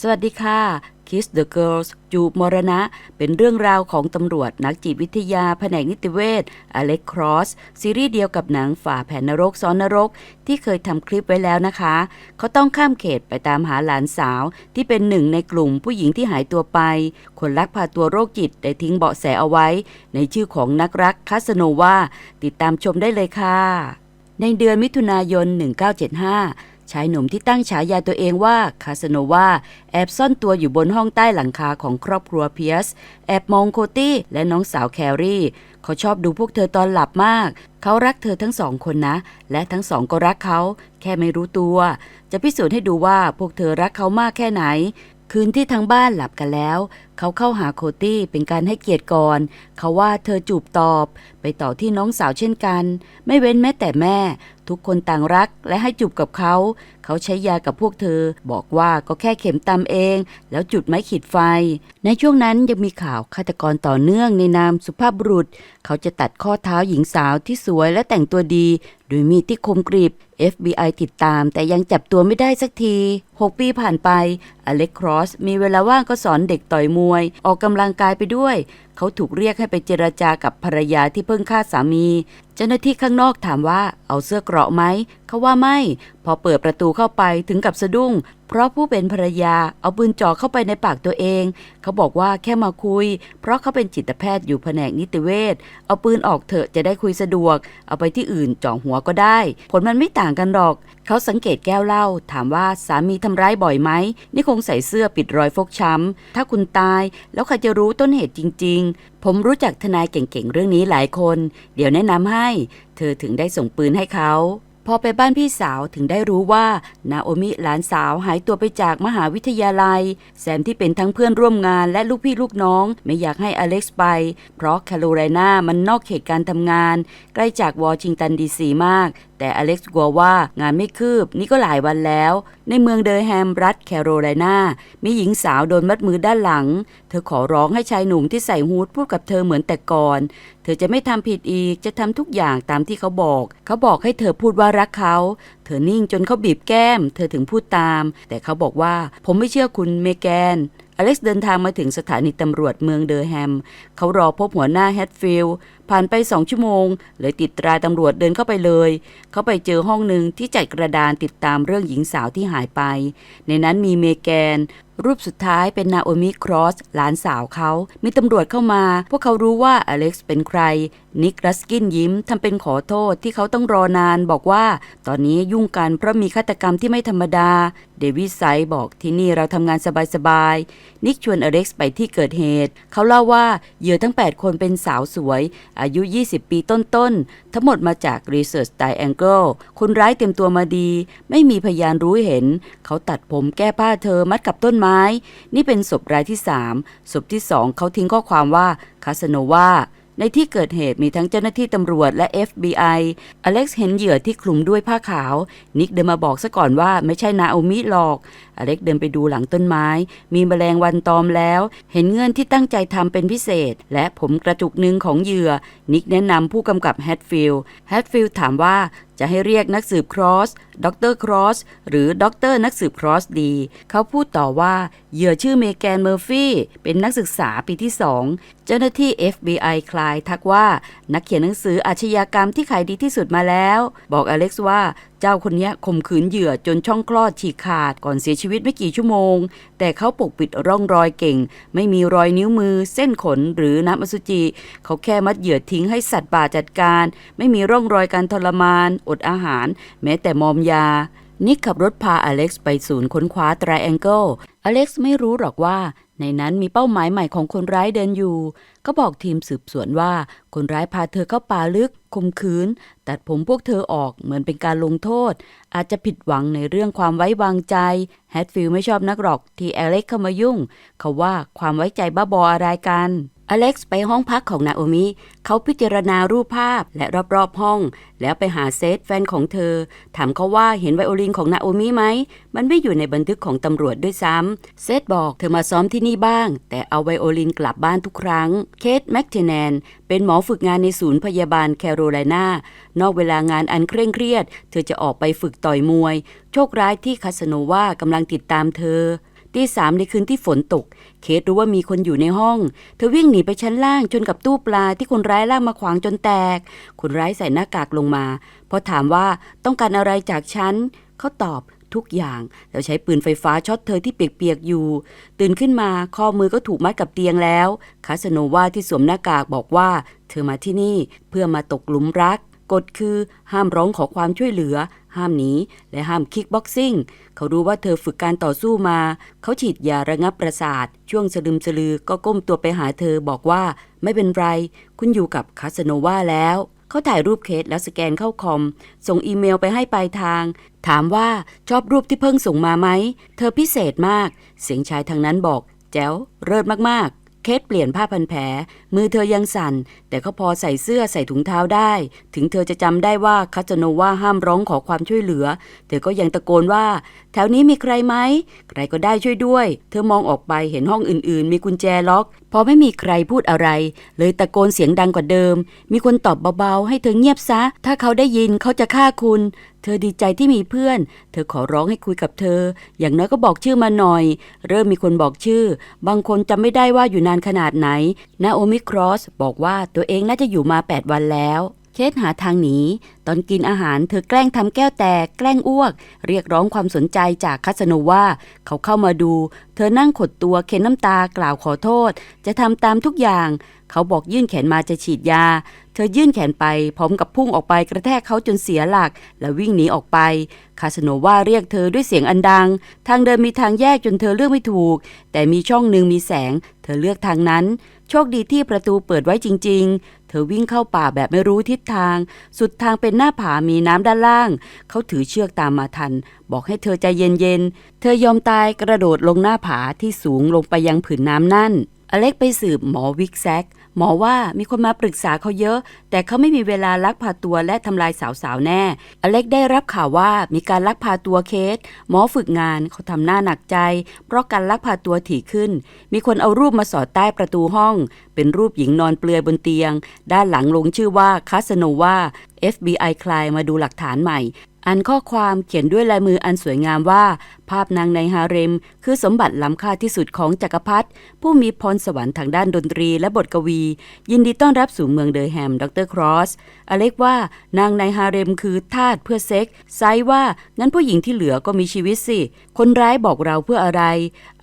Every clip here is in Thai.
สวัสดีค่ะ Kiss the Girls จูบมรณะ เป็นเรื่องราวของตำรวจนักจิตวิทยาแผนกนิติเวชอเล็กครอส ซีรีส์เดียวกับหนังฝ่าแผนนรกซ้อนนรก ที่เคยทำคลิปไว้แล้วนะคะ เขาต้องข้ามเขตไปตามหาหลานสาว ที่เป็นหนึ่งในกลุ่มผู้หญิงที่หายตัวไป คนลักพาตัวโรคจิตได้ทิ้งเบาะแสเอาไว้ ในชื่อของนักรักคาสโนวาติดตามชมได้เลยค่ะ ในเดือนมิถุนายน 1975 ชายหนุ่มที่ตั้งฉายาตัวเองว่าคาสโนวาแอบซ่อนตัวอยู่บนห้องใต้หลังคาของครอบครัวเพียส แอบมองโคตี้และน้องสาวแครี่ เขาชอบดูพวกเธอตอนหลับมาก เขารักเธอทั้งสองคนนะ และทั้งสองก็รักเขา แค่ไม่รู้ตัว จะพิสูจน์ให้ดูว่าพวกเธอรักเขามากแค่ไหน คืนที่ทั้งบ้านหลับกันแล้วเขาเข้าหาโคตี้เป็นการให้เกียรติก่อน เขาว่าเธอจูบตอบ ไปต่อที่น้องสาวเช่นกัน ไม่เว้นแม้แต่แม่ ทุกคนต่างรักและให้จูบกับเขา เขาใช้ยากับพวกเธอ บอกว่าก็แค่เข็มตำเอง แล้วจุดไม้ขีดไฟ ในช่วงนั้นยังมีข่าวฆาตกรต่อเนื่องในนามสุภาพบุรุษ เขาจะตัดข้อเท้าหญิงสาวที่สวยและแต่งตัวดี โดยมีที่คมกริบ FBI ติดตามแต่ยังจับตัวไม่ได้สักที 6 ปีผ่านไปอเล็กครอสมีเวลาว่างก็สอนเด็กต่อยมวย ออกกำลังกายไปด้วย เขาถูกเรียกให้ไปเจรจากับภรรยาที่เพิ่งฆ่าสามี เจ้าหน้าที่ข้างนอกถามว่าเอาเสื้อเกราะไหม เขาว่าไม่ พอเปิดประตูเข้าไปถึงกับสะดุ้ง เพราะผู้เป็นภรรยาเอาปืนจ่อเข้าไปในปากตัวเอง เขาบอกว่าแค่มาคุย เพราะเขาเป็นจิตแพทย์อยู่แผนกนิติเวช เอาปืนออกเถอะจะได้คุยสะดวก เอาไปที่อื่นจ่อหัวก็ได้ ผลมันไม่ต่างกันหรอก เขาสังเกตแก้วเหล้าถามว่าสามีทำร้ายบ่อยไหมนี่คงใส่เสื้อปิดรอยฟกช้ำถ้าคุณตายแล้วใครจะรู้ต้นเหตุจริงผมรู้จักทนายเก่งๆเรื่องนี้หลายคน เดี๋ยวแนะนำให้ เธอถึงได้ส่งปืนให้เขา พอไปบ้านพี่สาวถึงได้รู้ว่า นาโอมิหลานสาวหายตัวไปจากมหาวิทยาลัย แซมที่เป็นทั้งเพื่อนร่วมงานและลูกพี่ลูกน้อง ไม่อยากให้อเล็กซ์ไป เพราะแคโรไลนามันนอกเขตการทำงาน ใกล้จากวอชิงตันดีซีมากแต่อเล็กซ์กลัวว่างานไม่คืบนี่ก็หลายวันแล้ว ในเมืองเดอร์แฮมรัฐแคโรไลนามีหญิงสาวโดนมัดมือด้านหลัง เธอขอร้องให้ชายหนุ่มที่ใส่ฮูดพูดกับเธอเหมือนแต่ก่อน เธอจะไม่ทำผิดอีกจะทำทุกอย่างตามที่เขาบอก เขาบอกให้เธอพูดว่ารักเขา เธอนิ่งจนเขาบีบแก้ม เธอถึงพูดตาม แต่เขาบอกว่าผมไม่เชื่อคุณเมแกนอเล็กซ์เดินทางมาถึงสถานีตำรวจเมืองเดอร์แฮม เขารอพบหัวหน้าแฮตฟิลด์ผ่านไปสองชั่วโมง เลยติดตราตำรวจเดินเข้าไปเลย เขาไปเจอห้องหนึ่งที่จัดกระดานติดตามเรื่องหญิงสาวที่หายไป ในนั้นมีเมแกน รูปสุดท้ายเป็นนาโอมิครอส หลานสาวเขา มีตำรวจเข้ามา พวกเขารู้ว่าอเล็กซ์เป็นใคร นิกรัสกินยิ้มทำเป็นขอโทษที่เขาต้องรอนาน บอกว่า ตอนนี้ยุ่งกันเพราะมีฆาตกรรมที่ไม่ธรรมดา เดวิดไซด์บอกที่นี่เราทำงานสบายๆนิกชวนอเล็กซ์ไปที่เกิดเหตุ เขาเล่าว่าเหยื่อทั้ง 8 คนเป็นสาวสวยอายุ 20 ปีต้นๆ ทั้งหมดมาจาก Research Triangle คนร้ายเต็มตัวมาดี ไม่มีพยานรู้เห็น เขาตัดผมแก้ผ้าเธอมัดกับต้นไม้ นี่เป็นศพรายที่ 3 ศพที่ 2 เขาทิ้งข้อความว่าคาสโนวา ในที่เกิดเหตุมีทั้งเจ้าหน้าที่ตำรวจและ FBI อเล็กซ์เห็นเหยื่อที่คลุมด้วยผ้าขาว นิกเดินมาบอกซะก่อนว่าไม่ใช่นาโอมิหรอก อเล็กเดินไปดูหลังต้นไม้ มีแมลงวันตอมแล้ว เห็นเงื่อนที่ตั้งใจทำเป็นพิเศษ และผมกระจุกหนึ่งของเหยื่อ นิกแนะนำผู้กำกับแฮตฟิลด์ แฮตฟิลด์ถามว่าจะให้เรียกนักสืบครอสด็อกเตอร์ครอสหรือด็อกเตอร์นักสืบครอสดี เขาพูดต่อว่าเหยื่อชื่อเมแกนเมอร์ฟี่เป็นนักศึกษาปีที่สองเจ้าหน้าที่ FBI คลายทักว่า นักเขียนหนังสืออาชญากรรมที่ขายดีที่สุดมาแล้ว บอกอเล็กซ์ว่า เจ้าคนนี้ข่มขืนเหยื่อจนช่องคลอดฉีกขาดก่อนเสียชีวิตไม่กี่ชั่วโมง แต่เขาปกปิดร่องรอยเก่ง ไม่มีรอยนิ้วมือ เส้นขนหรือน้ำอสุจิ เขาแค่มัดเหยื่อทิ้งให้สัตว์ป่าจัดการ ไม่มีร่องรอยการทรมาน อดอาหาร แม้แต่มอมยา นิกขับรถพาอเล็กซ์ไปศูนย์ค้นคว้า Triangle อเล็กซ์ไม่รู้หรอกว่า ในนั้นมีเป้าหมายใหม่ของคนร้ายเดินอยู่ ก็บอกทีมสืบสวนว่า คนร้ายพาเธอเข้าป่าลึกข่มขืน ตัดผมพวกเธอออกเหมือนเป็นการลงโทษ อาจจะผิดหวังในเรื่องความไว้วางใจแฮตฟิลไม่ชอบนักหรอกที่อเล็กเข้ามายุ่ง เขาว่าความไว้ใจบ้าบออะไรกัน อเล็กซ์ไปห้องพักของนาโอมิเขาพิจารณารูปภาพและรอบๆห้อง แล้วไปหาเซธแฟนของเธอ ถามเขาว่าเห็นไวโอลินของนาโอมิไหม มันไม่อยู่ในบันทึกของตำรวจด้วยซ้ำ เซธบอกเธอมาซ้อมที่นี่บ้าง แต่เอาไวโอลินกลับบ้านทุกครั้ง เคทแมคเทแนน เป็นหมอฝึกงานในศูนย์พยาบาลแคโรไลนานอกเวลางานอันเคร่งเครียด เธอจะออกไปฝึกต่อยมวย โชคร้ายที่คาสโนวากำลังติดตามเธอเตีสามในคืนที่ฝนตก เคสรู้ว่ามีคนอยู่ในห้อง เธอวิ่งหนีไปชั้นล่างจนกับตู้ปลาที่คนร้ายลากมาขวางจนแตก คนร้ายใส่หน้ากากลงมาพอถามว่าต้องการอะไรจากฉันเขาตอบทุกอย่าง แล้วใช้ปืนไฟฟ้าช็อตเธอที่เปียกๆอยู่ ตื่นขึ้นมาข้อมือก็ถูกมัดกับเตียงแล้ว คาสโนวาที่สวมหน้ากากบอกว่า เธอมาที่นี่เพื่อมาตกหลุมรัก กฎคือห้ามร้องขอความช่วยเหลือ ห้ามหนีและห้ามคิกบ็อกซิ่ง เขารู้ว่าเธอฝึกการต่อสู้มา เขาฉีดยาระงับประสาท ช่วงสลึมสลือก็ก้มตัวไปหาเธอบอกว่าไม่เป็นไร คุณอยู่กับคาสโนวาแล้วเขาถ่ายรูปเคสแล้วสแกนเข้าคอม ส่งอีเมลไปให้ปลายทาง ถามว่าชอบรูปที่เพิ่งส่งมาไหม เธอพิเศษมาก เสียงชายทางนั้นบอก แจ๋วเลิศมากๆ เคสเปลี่ยนผ้าพันแผล มือเธอยังสั่น แต่เขาพอใส่เสื้อใส่ถุงเท้าได้ ถึงเธอจะจำได้ว่าคาสโนว่าห้ามร้องขอความช่วยเหลือ เธอก็ยังตะโกนว่า แถวนี้มีใครไหม ใครก็ได้ช่วยด้วย เธอมองออกไปเห็นห้องอื่นๆ มีกุญแจล็อก พอไม่มีใครพูดอะไร เลยตะโกนเสียงดังกว่าเดิม มีคนตอบเบาๆ ให้เธอเงียบซะ ถ้าเขาได้ยินเขาจะฆ่าคุณ เธอดีใจที่มีเพื่อน เธอขอร้องให้คุยกับเธอ อย่างน้อยก็บอกชื่อมาหน่อย เริ่มมีคนบอกชื่อ บางคนจำไม่ได้ว่าอยู่นานขนาดไหน นาโอมิครอสบอกว่าตัวเองน่าจะอยู่มา 8 วันแล้วเคสหาทางหนี ตอนกินอาหารเธอแกล้งทำแก้วแตก แกล้งอ้วก เรียกร้องความสนใจจากคาสโนวาเขาเข้ามาดู เธอนั่งขดตัวเค้นน้ำตากล่าวขอโทษ จะทำตามทุกอย่าง เขาบอกยื่นแขนมาจะฉีดยา เธอยื่นแขนไปพร้อมกับพุ่งออกไปกระแทกเขาจนเสียหลัก แล้ววิ่งหนีออกไป คาสโนวาเรียกเธอด้วยเสียงอันดัง ทางเดินมีทางแยกจนเธอเลือกไม่ถูก แต่มีช่องหนึ่งมีแสง เธอเลือกทางนั้น โชคดีที่ประตูเปิดไว้จริง ๆ เธอวิ่งเข้าป่าแบบไม่รู้ทิศทาง สุดทางเป็นหน้าผามีน้ำด้านล่าง เขาถือเชือกตามมาทัน บอกให้เธอใจเย็นๆ เธอยอมตายกระโดดลงหน้าผาที่สูงลงไปยังผืนน้ำนั่น อเล็กไปสืบหมอวิกแซก หมอว่ามีคนมาปรึกษาเขาเยอะ แต่เขาไม่มีเวลาลักพาตัวและทำลายสาวๆแน่ อเล็กได้รับข่าวว่ามีการลักพาตัวเคส หมอฝึกงานเขาทำหน้าหนักใจ เพราะการลักพาตัวถี่ขึ้น มีคนเอารูปมาสอดใต้ประตูห้อง เป็นรูปหญิงนอนเปลือยบนเตียง ด้านหลังลงชื่อว่าคาสโนวา FBI คลายมาดูหลักฐานใหม่ อันข้อความเขียนด้วยลายมืออันสวยงามว่า ภาพนางในฮาเร็ม คือสมบัติล้ำค่าที่สุดของจักรพรรดิผู้มีพรสวรรค์ทางด้านดนตรีและบทกวี ยินดีต้อนรับสู่เมืองเดอร์แฮม ดรครอส อเล็กว่านางในฮาเร็มคือทาสเพื่อเซ็กไซว่างั้นผู้หญิงที่เหลือก็มีชีวิตสิ คนร้ายบอกเราเพื่ออะไร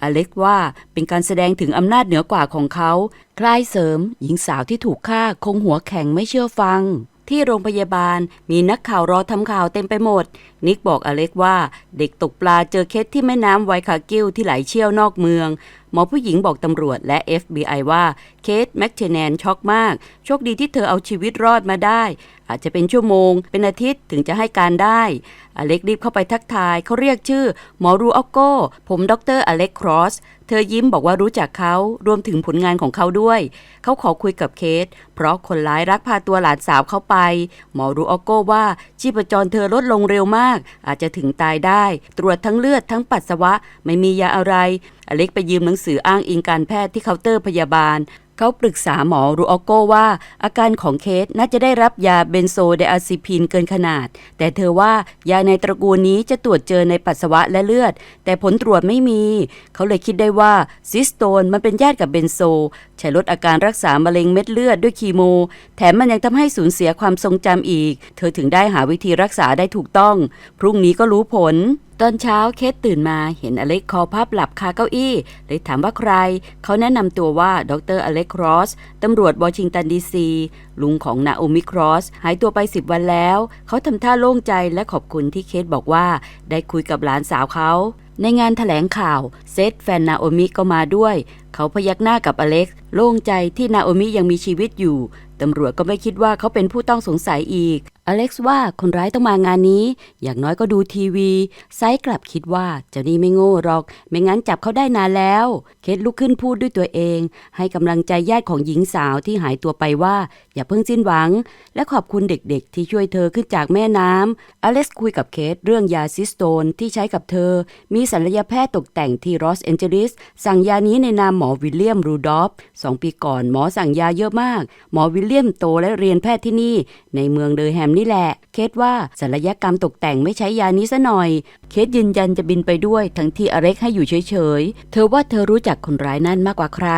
อเล็กว่าเป็นการแสดงถึงอำนาจเหนือกว่าของเขาคลายเสริม หญิงสาวที่ถูกฆ่าคงหัวแข็งไม่เชื่อฟัง ที่โรงพยาบาล มีนักข่าวรอทำข่าวเต็มไปหมด นิกบอกอเล็กว่า เด็กตกปลาเจอเคสที่แม่น้ำไวคากิลที่ไหลเชี่ยวนอกเมือง หมอผู้หญิงบอกตำรวจและ FBI ว่าเคสแมคเทแนนช็อกมาก โชคดีที่เธอเอาชีวิตรอดมาได้ อาจจะเป็นชั่วโมง เป็นอาทิตย์ถึงจะให้การได้ อเล็กรีบเข้าไปทักทายเขาเรียกชื่อ หมอรูอัลโกผมดรอเล็กครอสเธอยิ้มบอกว่ารู้จักเขารวมถึงผลงานของเขาด้วย เขาขอคุยกับเคส เพราะคนร้ายรักพาตัวหลานสาวเขาไป หมอรูอัลโกว่าชีพจรเธอลดลงเร็วมาก อาจจะถึงตายได้ ตรวจทั้งเลือดทั้งปัสสาวะไม่มียาอะไร อเล็กไปยืมหนังสืออ้างอิงการแพทย์ที่เคาน์เตอร์พยาบาล เขาปรึกษาหมอรูออโกว่า อาการของเคสน่าจะได้รับยาเบนโซไดอะซิพินเกินขนาด แต่เธอว่ายาในตระกูลนี้จะตรวจเจอในปัสสาวะและเลือด แต่ผลตรวจไม่มี เขาเลยคิดได้ว่าซิสโตนมันเป็นญาติกับเบนโซ ใช้ลดอาการรักษามะเร็งเม็ดเลือดด้วยคีโม แถมมันยังทำให้สูญเสียความทรงจำอีก เธอถึงได้หาวิธีรักษาได้ถูกต้อง พรุ่งนี้ก็รู้ผล ตอนเช้าเคสตื่นมาเห็นอเล็กคอพับหลับคาเก้าอี้เลยถามว่าใคร เขาแนะนำตัวว่าดรอเล็กครอสตำรวจวอชิงตันดีซีลุงของนาโอมิครอสหายตัวไปสิบวันแล้ว เขาทำท่าโล่งใจและขอบคุณที่เคสบอกว่า ได้คุยกับหลานสาวเขาในงานถแถลงข่าว เซธแฟนนาโอมิก็มาด้วยเขาพยักหน้ากับอเล็กซ์โล่งใจที่นาโอมิยังมีชีวิตอยู่ ตำรวจก็ไม่คิดว่าเขาเป็นผู้ต้องสงสัยอีก อเล็กซ์ว่าคนร้ายต้องมางานนี้ อย่างน้อยก็ดูทีวี ไซส์กลับคิดว่าเจ้านี่ไม่โง่หรอก ไม่งั้นจับเขาได้นานแล้ว เคสลุกขึ้นพูดด้วยตัวเอง ให้กำลังใจญาติของหญิงสาวที่หายตัวไปว่า อย่าเพิ่งสิ้นหวัง และขอบคุณเด็กๆ ที่ช่วยเธอขึ้นจากแม่น้ำอเล็กซ์คุยกับเคสเรื่องยาซิสโตนที่ใช้กับเธอ มีศัลยแพทย์ตกแต่งที่ลอสแอนเจลิสสั่งยานี้ในนามหมอวิลเลียมรูดอฟสองปีก่อนหมอสั่งยาเยอะมาก หมอวิลเลียมโตและเรียนแพทย์ที่นี่ ในเมืองเดอร์แฮมนี่แหละ เคสว่าศัลยกรรมตกแต่งไม่ใช้ยานี้ซะหน่อย เคสยืนยันจะบินไปด้วย ทั้งที่อเล็กให้อยู่เฉยๆ เธอว่าเธอรู้จักคนร้ายนั่นมากกว่าใคร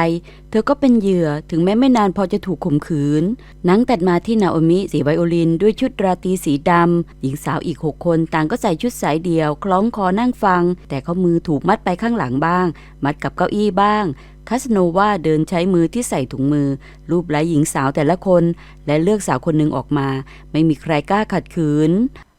เธอก็เป็นเหยื่อถึงแม้ไม่นานพอจะถูกข่มขืนนังตัดมาที่นาโอมิสีไวโอลิน ด้วยชุดราตรีสีดำหญิงสาวอีกหกคนต่างก็ใส่ชุดสายเดี่ยว คล้องคอนั่งฟัง แต่เขามือถูกมัดไปข้างหลังบ้าง มัดกับเก้าอี้บ้าง คาสโนวาเดินใช้มือที่ใส่ถุงมือ รูปไล้หญิงสาวแต่ละคน และเลือกสาวคนหนึ่งออกมา ไม่มีใครกล้าขัดขืน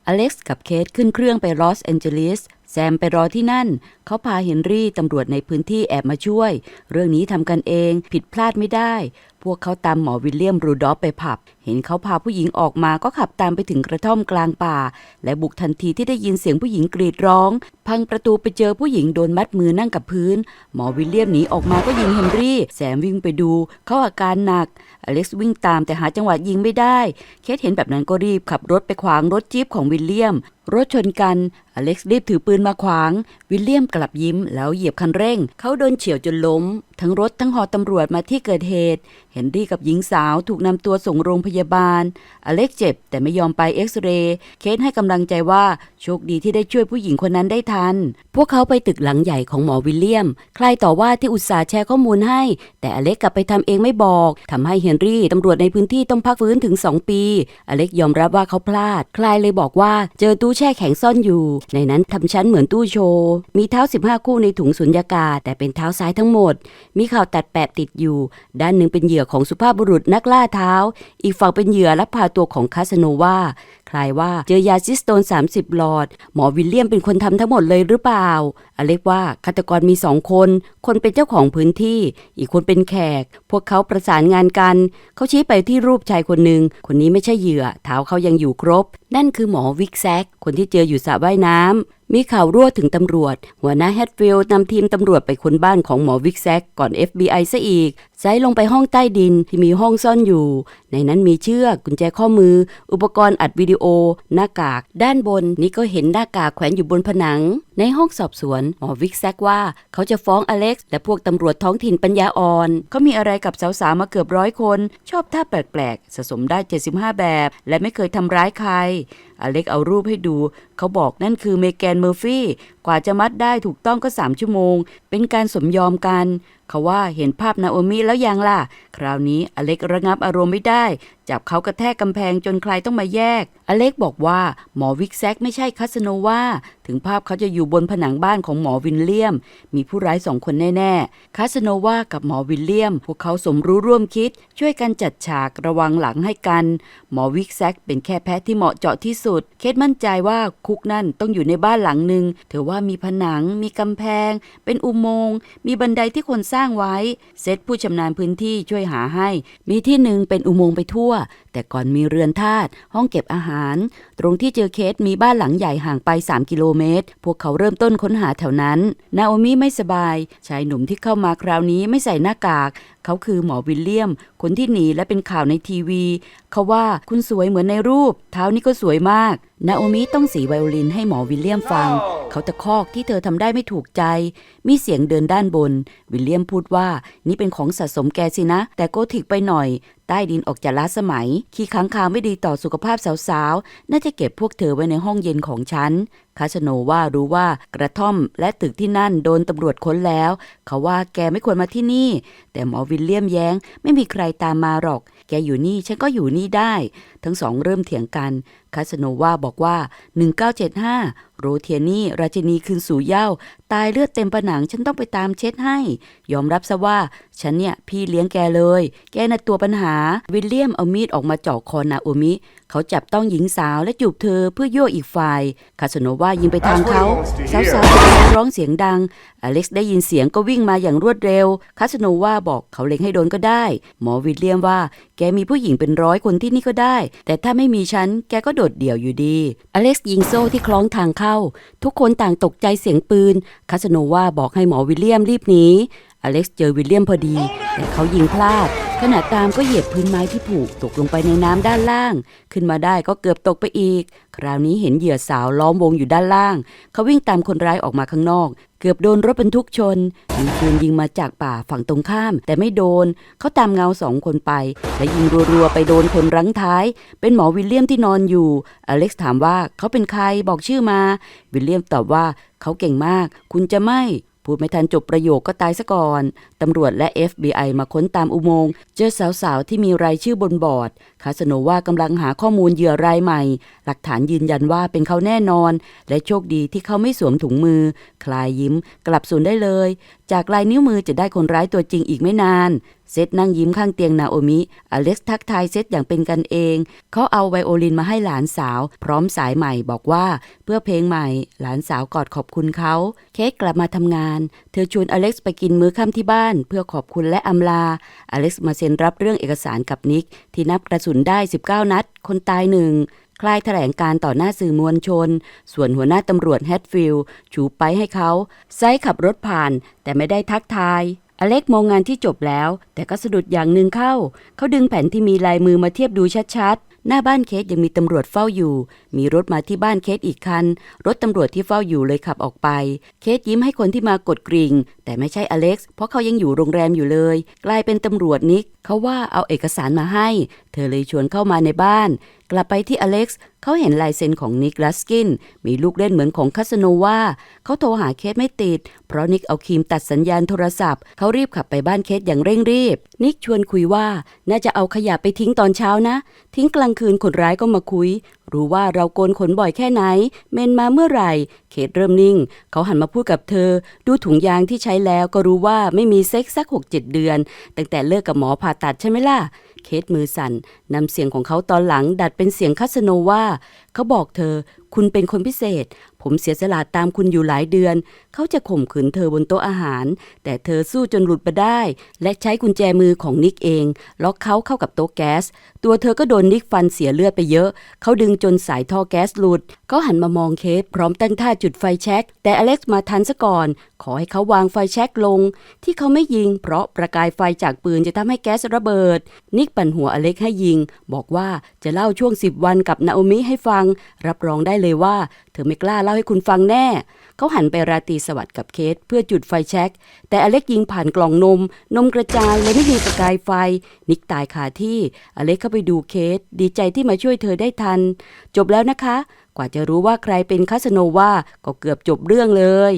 อเล็กซ์กับเคทขึ้นเครื่องไปลอสแอนเจลิสแซมไปรอที่นั่นเขาพาเฮนรี่ตำรวจในพื้นที่แอบมาช่วย เรื่องนี้ทำกันเองผิดพลาดไม่ได้ พวกเขาตามหมอวิลเลียมรูดอฟไปผับ เห็นเขาพาผู้หญิงออกมาก็ขับตามไปถึงกระท่อมกลางป่า และบุกทันทีที่ได้ยินเสียงผู้หญิงกรีดร้อง พังประตูไปเจอผู้หญิงโดนมัดมือนั่งกับพื้น หมอวิลเลียมหนีออกมาก็ยิงเฮนรี่แซมวิ่งไปดู เขาอาการหนัก อเล็กซ์วิ่งตามแต่หาจังหวะยิงไม่ได้ เคสเห็นแบบนั้นก็รีบขับรถไปขวางรถจี๊ปของวิลเลียม รถชนกัน อเล็กซ์รีบถือปืนมาขวาง วิลเลียมกลับยิ้มแล้วเหยียบคันเร่ง เขาโดนเฉียวจนล้มทั้งรถทั้งหอตำรวจมาที่เกิดเหตุ เฮนรี่กับหญิงสาวถูกนำตัวส่งโรงพยาบาล อเล็กเจ็บ แต่ไม่ยอมไปเอ็กซเรย์ เคสให้กำลังใจว่าโชคดีที่ได้ช่วยผู้หญิงคนนั้นได้ทัน พวกเขาไปตึกหลังใหญ่ของหมอวิลเลียม ใครต่อว่าที่อุตส่าห์แชร์ข้อมูลให้ แต่อเล็กกลับไปทำเองไม่บอกทำให้เฮนรี่ตำรวจในพื้นที่ต้องพักฟื้นถึง 2 ปี อเล็กยอมรับว่าเขาพลาด คลายเลยบอกว่าเจอตู้แช่แข็งซ่อนอยู่ ในนั้นทำชั้นเหมือนตู้โชว์ มีเท้า 15 คู่ในถุงสุญญากาศแต่เป็นเท้าซ้ายทั้งหมดมีข่าวตัดแปะติดอยู่ ด้านหนึ่งเป็นเหยื่อของสุภาพบุรุษนักล่าเท้า อีกฝั่งเป็นเหยื่อลักพาตัวของคาสโนวาคลายว่าเจอยาซิสโตน 30 หลอด หมอวิลเลียมเป็นคนทำทั้งหมดเลยหรือเปล่า อเล็กว่าฆาตกรมีสองคน คนเป็นเจ้าของพื้นที่ อีกคนเป็นแขก พวกเขาประสานงานกัน เขาชี้ไปที่รูปชายคนหนึ่ง คนนี้ไม่ใช่เหยื่อ เท้าเขายังอยู่ครบ นั่นคือหมอวิกแซก คนที่เจออยู่สระว่ายน้ำ มีข่าวรั่วถึงตำรวจ หัวหน้าแฮตฟิลด์นำทีมตำรวจไปค้นบ้านของหมอวิกแซกก่อน FBI ซะอีกไซลงไปห้องใต้ดินที่มีห้องซ่อนอยู่ ในนั้นมีเชือก กุญแจข้อมือ อุปกรณ์อัดวิดีโอ หน้ากาก ด้านบน นี่ก็เห็นหน้ากากแขวนอยู่บนผนัง ในห้องสอบสวนหมอวิกแซกว่า เขาจะฟ้องอเล็กซ์และพวกตำรวจท้องถิ่นปัญญาอ่อน เขามีอะไรกับสาวๆมาเกือบร้อยคน ชอบท่าแปลกๆสะสมได้ 75 แบบ และไม่เคยทำร้ายใคร อเล็กเอารูปให้ดู เขาบอกนั่นคือเมแกนเมอร์ฟี่ กว่าจะมัดได้ถูกต้องก็สามชั่วโมง เป็นการสมยอมกัน เขาว่าเห็นภาพนาโอมิแล้วยังล่ะ คราวนี้อเล็กระงับอารมณ์ไม่ได้จับเขากระแทกกำแพงจนใครต้องมาแยก อเล็กบอกว่าหมอวิกแซกไม่ใช่คาสโนวา ถึงภาพเขาจะอยู่บนผนังบ้านของหมอวินเลียม มีผู้ร้ายสองคนแน่ ๆ คาสโนวากับหมอวินเลียม พวกเขาสมรู้ร่วมคิด ช่วยกันจัดฉากระวังหลังให้กัน หมอวิกแซกเป็นแค่แพะที่เหมาะเจาะที่สุด เคสมั่นใจว่าคุกนั่นต้องอยู่ในบ้านหลังหนึ่งเธอว่ามีผนัง มีกำแพง เป็นอุโมงค์ มีบันไดที่คนสร้างไว้ เซตผู้ชำนาญพื้นที่ช่วยหาให้ มีที่หนึ่งเป็นอุโมงค์ไปทั่ว과 แต่ก่อนมีเรือนทาสห้องเก็บอาหาร ตรงที่เจอเคสมีบ้านหลังใหญ่ห่างไป 3 กิโลเมตร พวกเขาเริ่มต้นค้นหาแถวนั้น นาโอมิไม่สบาย ชายหนุ่มที่เข้ามาคราวนี้ไม่ใส่หน้ากาก เขาคือหมอวิลเลียม คนที่หนีและเป็นข่าวในทีวี เขาว่าคุณสวยเหมือนในรูป เท้านี่ก็สวยมาก นาโอมิต้องสีไวโอลินให้หมอวิลเลียมฟัง เขาตะคอกที่เธอทำได้ไม่ถูกใจ มีเสียงเดินด้านบน วิลเลียมพูดว่านี่เป็นของสะสมแกสินะ แต่โกธิกไปหน่อย ใต้ดินออกจากล้าสมัยขี้ค้างคาวไม่ดีต่อสุขภาพสาวๆ น่าจะเก็บพวกเธอไว้ในห้องเย็นของฉัน คาสโนว่ารู้ว่ากระท่อมและตึกที่นั่นโดนตำรวจค้นแล้ว เขาว่าแกไม่ควรมาที่นี่ แต่หมอวิลเลียมแย้ง ไม่มีใครตามมาหรอก แกอยู่นี่ฉันก็อยู่นี่ได้ ทั้งสองเริ่มเถียงกัน คาสโนว่าบอกว่า 1975 โรเทียนี่ราชินีคืนสู่เย้า ตายเลือดเต็มผนังฉันต้องไปตามเช็ดให้ ยอมรับซะว่า ฉันเนี่ยพี่เลี้ยงแกเลย แกน่ะตัวปัญหา วิลเลียมเอามีดออกมาเจาะคอนาโอมิ เขาจับต้องหญิงสาวและจูบเธอเพื่อยั่วอีกฝ่าย คาสโนว่ายิงไปทางเขาสาวๆตะโกนร้องเสียงดัง อเล็กซ์ได้ยินเสียงก็วิ่งมาอย่างรวดเร็ว คาสโนว่าบอกเขาเล็งให้โดนก็ได้ หมอวิลเลียมว่า แกมีผู้หญิงเป็นร้อยคนที่นี่ก็ได้ แต่ถ้าไม่มีฉัน แกก็โดดเดี่ยวอยู่ดี อเล็กซ์ยิงโซ่ที่คล้องทางเข้า ทุกคนต่างตกใจเสียงปืน คาสโนว่าบอกให้หมอวิลเลียมรีบหนี อเล็กซ์เจอวิลเลียมพอดี แต่เขายิงพลาด ขณะตามก็เหยียบพื้นไม้ที่ผูกตกลงไปในน้ำด้านล่าง ขึ้นมาได้ก็เกือบตกไปอีก คราวนี้เห็นเหยื่อสาวล้อมวงอยู่ด้านล่าง เขาวิ่งตามคนร้ายออกมาข้างนอก เกือบโดนรถบรรทุกชนมีปืนยิงมาจากป่าฝั่งตรงข้าม แต่ไม่โดน เขาตามเงาสองคนไป และยิงรัวๆไปโดนคนรั้งท้าย เป็นหมอวิลเลียมที่นอนอยู่ อเล็กซ์ถามว่าเขาเป็นใครบอกชื่อมา วิลเลียมตอบว่าเขาเก่งมาก คุณจะไม่ พูดไม่ทันจบประโยคก็ตายซะก่อน ตำรวจและ FBI มาค้นตามอุโมงค์ เจอสาวๆ ที่มีรายชื่อบนบอร์ด คาสโนวากำลังหาข้อมูลเหยื่อรายใหม่ หลักฐานยืนยันว่าเป็นเขาแน่นอน และโชคดีที่เขาไม่สวมถุงมือ คลายยิ้ม กลับศูนย์ได้เลย จากลายนิ้วมือจะได้คนร้ายตัวจริงอีกไม่นาน เซตนั่งยิ้มข้างเตียงนาโอมิ อเล็กซ์ทักทายเซตอย่างเป็นกันเอง เขาเอาไวโอลินมาให้หลานสาว พร้อมสายใหม่บอกว่าเพื่อเพลงใหม่ หลานสาวกอดขอบคุณเขา เคสกลับมาทำงาน เธอชวนอเล็กซ์ไปกินมื้อค่ำที่บ้าน เพื่อขอบคุณและอำลา อเล็กซ์มาเซ็นรับเรื่องเอกสารกับนิก ที่นับกระสุนได้ 19 นัด คนตายหนึ่งคลายแถลงการต่อหน้าสื่อมวลชน ส่วนหัวหน้าตำรวจแฮตฟิลด์ชูไปให้เขาไซขับรถผ่าน แต่ไม่ได้ทักทาย อเล็กมองงานที่จบแล้ว แต่ก็สะดุดอย่างหนึ่งเข้า เขาดึงแผ่นที่มีลายมือมาเทียบดูชัดๆ หน้าบ้านเคสยังมีตำรวจเฝ้าอยู่ มีรถมาที่บ้านเคสอีกคัน รถตำรวจที่เฝ้าอยู่เลยขับออกไป เคสยิ้มให้คนที่มากดกริ่ง แต่ไม่ใช่อเล็กซ์ เพราะเขายังอยู่โรงแรมอยู่เลย กลายเป็นตำรวจนิก เขาว่าเอาเอกสารมาให้ เธอเลยชวนเข้ามาในบ้าน กลับไปที่อเล็กซ์เขาเห็นลายเซ็นของนิกลัสกิน มีลูกเล่นเหมือนของคาสโนวาเขาโทรหาเคสไม่ติด เพราะนิกเอาครีมตัดสัญญาณโทรศัพท์ เขารีบขับไปบ้านเคสอย่างเร่งรีบ นิกชวนคุยว่า น่าจะเอาขยะไปทิ้งตอนเช้านะ ทิ้งกลางคืนคนร้ายก็มาคุยรู้ว่าเราโกนขนบ่อยแค่ไหน เมนมาเมื่อไหร่เคสเริ่มนิ่ง เขาหันมาพูดกับเธอ ดูถุงยางที่ใช้แล้วก็รู้ว่าไม่มีเซ็กสักหกเจ็ดเดือน ตั้งแต่เลิกกับหมอผ่าตัดใช่ไหมล่ะ เคสมือสั่นนำเสียงของเขาตอนหลังดัดเป็นเสียงคาสโนว่าเขาบอกเธอ คุณเป็นคนพิเศษ ผมเสียสละตามคุณอยู่หลายเดือน เขาจะข่มขืนเธอบนโต๊ะอาหาร แต่เธอสู้จนหลุดมาได้ และใช้กุญแจมือของนิกเอง ล็อกเขาเข้ากับโต๊ะแก๊ส ตัวเธอก็โดนนิกฟันเสียเลือดไปเยอะ เขาดึงจนสายท่อแก๊สหลุด เขาหันมามองเคสพร้อมตั้งท่าจุดไฟแช็ก แต่อเล็กซ์มาทันซะก่อน ขอให้เขาวางไฟแช็กลง ที่เขาไม่ยิง เพราะประกายไฟจากปืนจะทำให้แก๊สระเบิด นิกปั่นหัวอเล็กให้ยิง บอกว่าจะเล่าช่วง10วันกับนาโอมิให้ฟัง รับรองได้เลยว่า เธอไม่กล้าเล่าให้คุณฟังแน่ เขาหันไปราตรีสวัสดิ์กับเคสเพื่อจุดไฟแช็ก แต่อเล็กยิงผ่านกล่องนม นมกระจายเลยไม่มีประกายไฟ นิกตายคาที่ อเล็กเข้าไปดูเคส ดีใจที่มาช่วยเธอได้ทัน จบแล้วนะคะ กว่าจะรู้ว่าใครเป็นคาสโนวาก็เกือบจบเรื่องเลย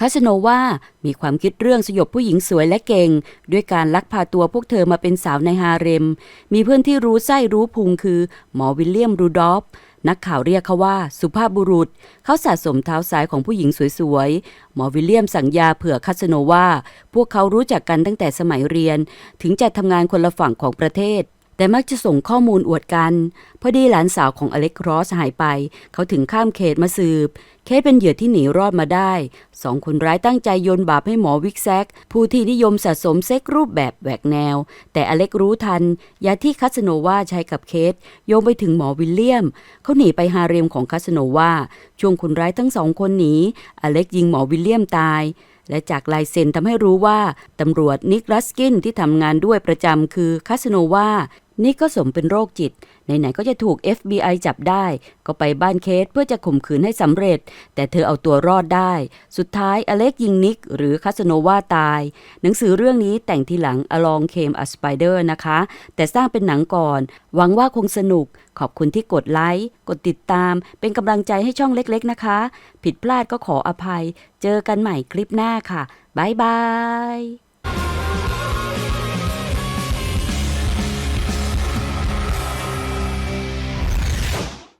คาสโนวามีความคิดเรื่องสยบผู้หญิงสวยและเก่ง ด้วยการลักพาตัวพวกเธอมาเป็นสาวในฮาเร็ม มีเพื่อนที่รู้ไส้รู้พุงคือ หมอวิลเลียมรูดอฟ นักข่าวเรียกเขาว่าสุภาพบุรุษ เขาสะสมเท้าซ้ายของผู้หญิงสวยๆ หมอวิลเลียมสั่งยาเผื่อคัสโนวาพวกเขารู้จักกันตั้งแต่สมัยเรียน ถึงจะทำงานคนละฝั่งของประเทศ แต่มักจะส่งข้อมูลอวดกัน พอดีหลานสาวของอเล็กครอสหายไป เขาถึงข้ามเขตมาสืบ เคสเป็นเหยื่อที่หนีรอดมาได้ สองคนร้ายตั้งใจโยนบาปให้หมอวิกแซก ผู้ที่นิยมสะสมเซ็กรูปแบบแหวกแนว แต่อเล็กรู้ทัน ยาที่คาสโนวาใช้กับเคสโยงไปถึงหมอวิลเลียม เขาหนีไปฮาเร็มของคาสโนวา ช่วงคนร้ายทั้งสองคนหนี อเล็กยิงหมอวิลเลียมตายและจากลายเซ็นทำให้รู้ว่าตำรวจนิกลัสกินที่ทำงานด้วยประจำคือคาสโนวา นี่ก็สมเป็นโรคจิต ไหนๆก็จะถูก FBI จับได้ ก็ไปบ้านเคสเพื่อจะข่มขืนให้สำเร็จ แต่เธอเอาตัวรอดได้ สุดท้ายอเล็กยิงนิก หรือคาสโนวาตาย หนังสือเรื่องนี้แต่งทีหลัง Along Came a Spider นะคะ แต่สร้างเป็นหนังก่อน หวังว่าคงสนุก ขอบคุณที่กดไลค์ กดติดตาม เป็นกำลังใจให้ช่องเล็กๆนะคะ ผิดพลาดก็ขออภัย เจอกันใหม่คลิปหน้าค่ะบ๊ายบาย